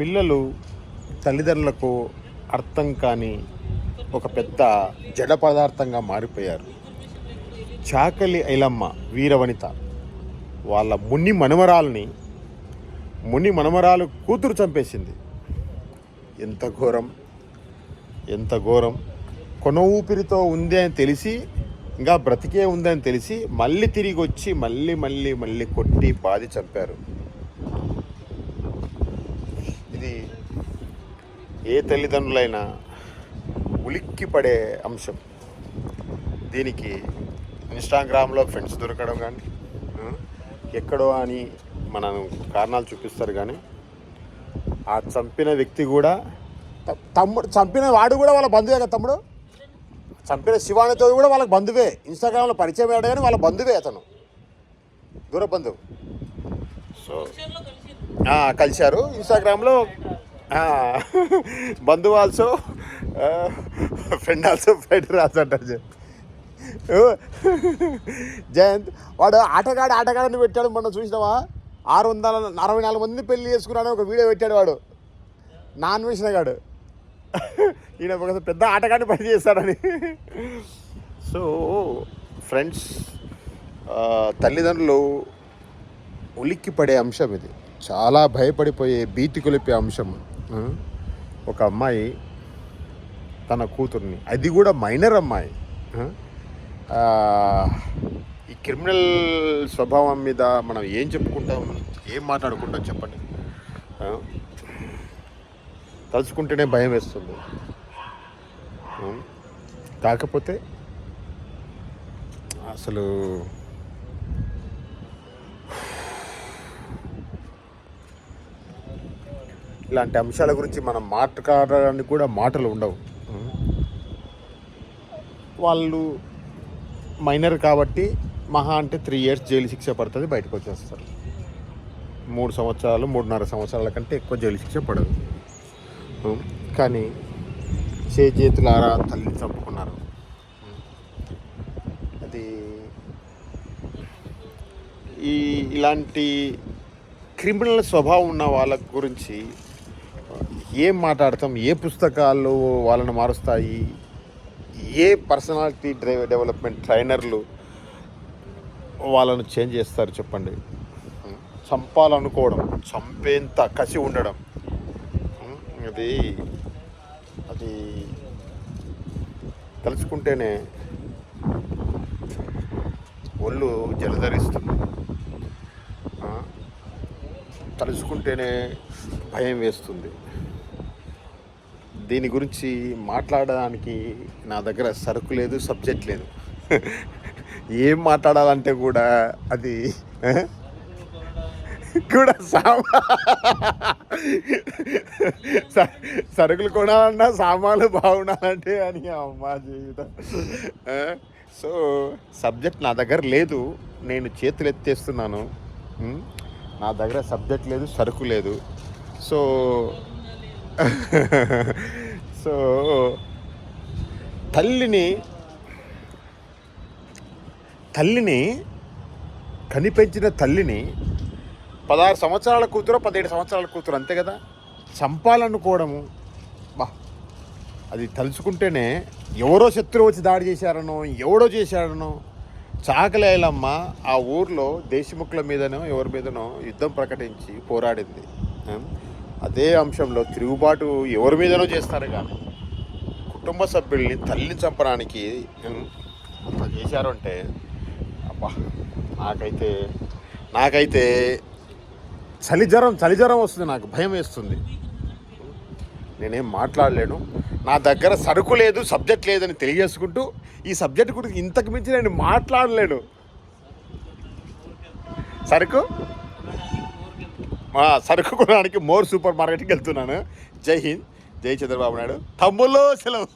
పిల్లలు తల్లిదండ్రులకు అర్థం కాని ఒక పెద్ద జడ పదార్థంగా మారిపోయారు. చాకలి ఐలమ్మ వీరవనిత వాళ్ళ ముని మనమరాల్ని ముని మనమరాలు కూతురు చంపేసింది. ఎంత ఘోరం ఎంత ఘోరం. కొన ఊపిరితో ఉంది అని తెలిసి ఇంకా బ్రతికే ఉందని తెలిసి మళ్ళీ తిరిగి వచ్చి మళ్ళీ మళ్ళీ మళ్ళీ కొట్టి బాధి చంపారు. ఇది ఏ తల్లిదండ్రులైనా ఉలిక్కి పడే అంశం. దీనికి ఇన్స్టాగ్రామ్లో ఫ్రెండ్స్ దొరకడం కానీ ఎక్కడో అని మనం కారణాలు చూపిస్తారు కానీ ఆ చంపిన వ్యక్తి కూడా తమ్ముడు చంపిన వాడు కూడా వాళ్ళ బంధువే కదా తమ్ముడు? చంపిన శివానితో కూడా వాళ్ళకి బంధువే. ఇన్స్టాగ్రామ్లో పరిచయం అయ్యాడు కానీ వాళ్ళ బంధువే అతను. దూర బంధువు. సో కలిశారు. ఇన్స్టాగ్రామ్లో బంధువు ఆల్సో ఫ్రెండ్ ఆల్సో ఫ్రెండ్ రాసంటారు చెప్పి జయంత్ వాడు ఆటగాడు ఆటగాడని పెట్టాడు మొన్న చూసినావా? ఆరు వందల అరవై నాలుగు మందిని పెళ్ళి చేసుకున్నాడని ఒక వీడియో పెట్టాడు వాడు. నాన్ గాడు. ఈయన ఒక పెద్ద ఆటగాడిని పని చేస్తాడని. సో ఫ్రెండ్స్ తల్లిదండ్రులు ఉలిక్కి పడే అంశం ఇది. చాలా భయపడిపోయే భీతి కొలిపే అంశం. ఒక అమ్మాయి తన కూతుర్ని అది కూడా మైనర్ అమ్మాయి. ఈ క్రిమినల్ స్వభావం మీద మనం ఏం చెప్పుకుంటాం ఏం మాట్లాడుకుంటాం చెప్పండి? తలుచుకుంటేనే భయం వేస్తుంది. కాకపోతే అసలు ఇలాంటి అంశాల గురించి మనం మాట్లాడడానికి కూడా మాటలు ఉండవు. వాళ్ళు మైనర్ కాబట్టి మహా అంటే త్రీ ఇయర్స్ జైలు శిక్ష పడుతుంది బయటకు వచ్చేస్తారు. మూడు సంవత్సరాలు మూడున్నర సంవత్సరాల కంటే ఎక్కువ జైలు శిక్ష పడదు. కానీ చే చేతులారా తల్లిని చంపుకున్నారు. అది ఈ ఇలాంటి క్రిమినల్ స్వభావం ఉన్న వాళ్ళ గురించి ఏం మాట్లాడతాం? ఏ పుస్తకాలు వాళ్ళని మారుస్తాయి? ఏ పర్సనాలిటీ డ్రైవ్ డెవలప్మెంట్ ట్రైనర్లు వాళ్ళను చేంజ్ చేస్తారు చెప్పండి? చంపాలనుకోవడం చంపేంత కసి ఉండడం. అది అది తలుచుకుంటేనే ఒళ్ళు జలధరిస్తుంది. తలుచుకుంటేనే భయం వేస్తుంది. దీని గురించి మాట్లాడడానికి నా దగ్గర సరుకు లేదు సబ్జెక్ట్ లేదు. ఏం మాట్లాడాలంటే కూడా అది కూడా సామా సరుకులు కొనాలన్నా సామాన్లు బాగుండాలంటే అని అమ్మా జీవితం. సో సబ్జెక్ట్ నా దగ్గర లేదు నేను చేతులు ఎత్తేస్తున్నాను. నా దగ్గర సబ్జెక్ట్ లేదు సరుకు లేదు. సో సో తల్లిని తల్లిని కనిపెంచిన తల్లిని పదహారు సంవత్సరాల కూతురు పదిహేడు సంవత్సరాల కూతురు అంతే కదా? చంపాలనుకోవడము. బా అది తలుచుకుంటేనే ఎవరో శత్రువు వచ్చి దాడి చేశారనో ఎవడో చేశారనో చాకలేలమ్మ ఆ ఊర్లో దేశముఖుల మీదనో ఎవరి మీదనో యుద్ధం ప్రకటించి పోరాడింది. అదే అంశంలో తిరుగుబాటు ఎవరి మీదనో చేస్తారు కానీ కుటుంబ సభ్యుల్ని తల్లిని చంపడానికి అంత చేశారంటే చేశారు అంటే అబ్బా నాకైతే నాకైతే చలి జ్వరం చలి జ్వరం వస్తుంది నాకు భయం వేస్తుంది. నేనేం మాట్లాడలేను. నా దగ్గర సరుకు లేదు సబ్జెక్ట్ లేదని తెలియజేసుకుంటూ ఈ సబ్జెక్ట్ గురించి ఇంతకు మించి నేను మాట్లాడలేను. సరుకు? సరుకు కొనడానికి మోర్ సూపర్ మార్కెట్కి వెళ్తున్నాను. జై హింద్ జై చంద్రబాబు నాయుడు. తమ్ముల్లో సెలవు.